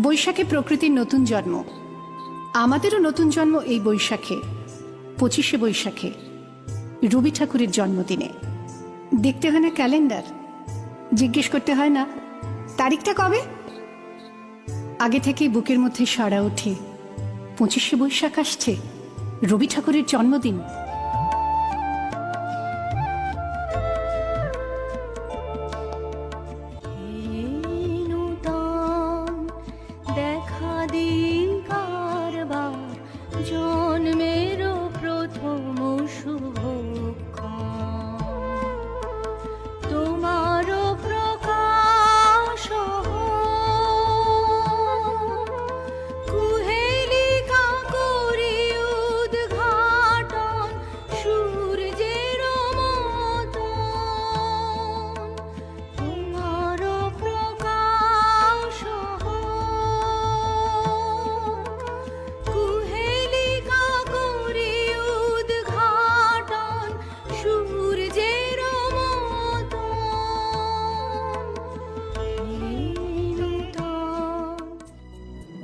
বৈশাখে প্রকৃতির নতুন জন্ম। আমাদেরও নতুন জন্ম এই বৈশাখে, পঁচিশে বৈশাখে, রবি ঠাকুরের জন্মদিনে। দেখতে হয় না ক্যালেন্ডার? জিজ্ঞেস করতে হয় না, তারিখটা কবে? আগে থেকেই বুকের মধ্যে সাড়া ওঠে, পঁচিশে বৈশাখ আসছে, রবি ঠাকুরের জন্মদিন।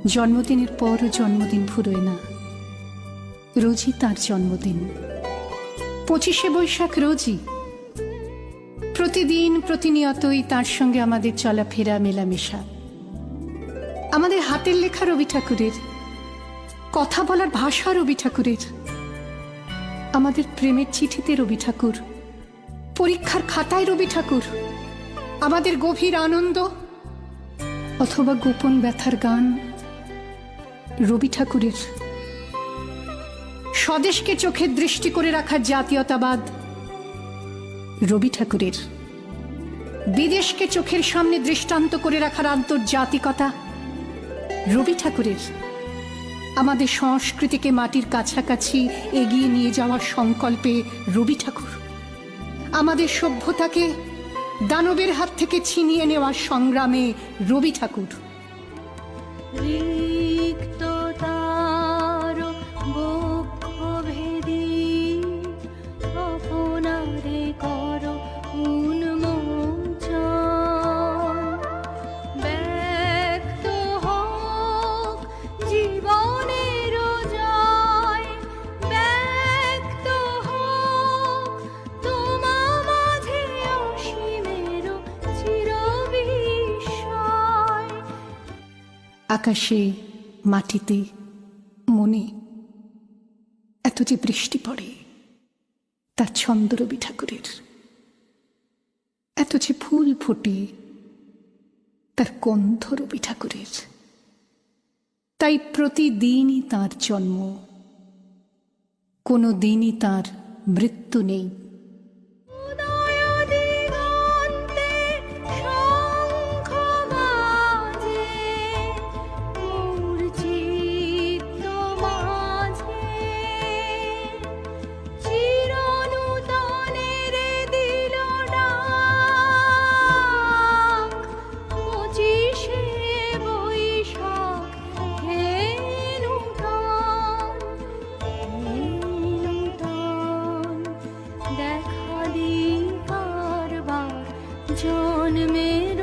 জন্মদিনের পরও জন্মদিন ফুরোয় না। রোজই তার জন্মদিন। পঁচিশে বৈশাখ রোজই। প্রতিদিন প্রতিনিয়তই তার সঙ্গে আমাদের চলাফেরা মেলামেশা। আমাদের হাতের লেখা রবি ঠাকুরের, কথা বলার ভাষা রবি ঠাকুরের, আমাদের প্রেমের চিঠিতে রবি ঠাকুর, পরীক্ষার খাতায় রবি ঠাকুর, আমাদের গভীর আনন্দ অথবা গোপন ব্যথার গান রবি ঠাকুরের। স্বদেশকে চোখের দৃষ্টি করে রাখার জাতীয়তাবাদ রবি ঠাকুরের। বিদেশকে চোখের সামনে দৃষ্টান্ত করে রাখার আন্তর্জাতিকতা রবি ঠাকুরের। আমাদের সংস্কৃতিকে মাটির কাছাকাছি এগিয়ে নিয়ে যাওয়ার সংকল্পে রবি ঠাকুর। আমাদের সভ্যতাকে দানবের হাত থেকে ছিনিয়ে নেওয়ার সংগ্রামে রবি ঠাকুর। আকাশে, মাটিতে, মনে এত যে বৃষ্টি পড়ে তার ছন্দ রবি ঠাকুরের। এত যে ফুল ফোটে, তার গন্ধ রবি ঠাকুরের। তাই প্রতিদিনই তার জন্ম কোনো দিনই তার মৃত্যু নেই। জন্মের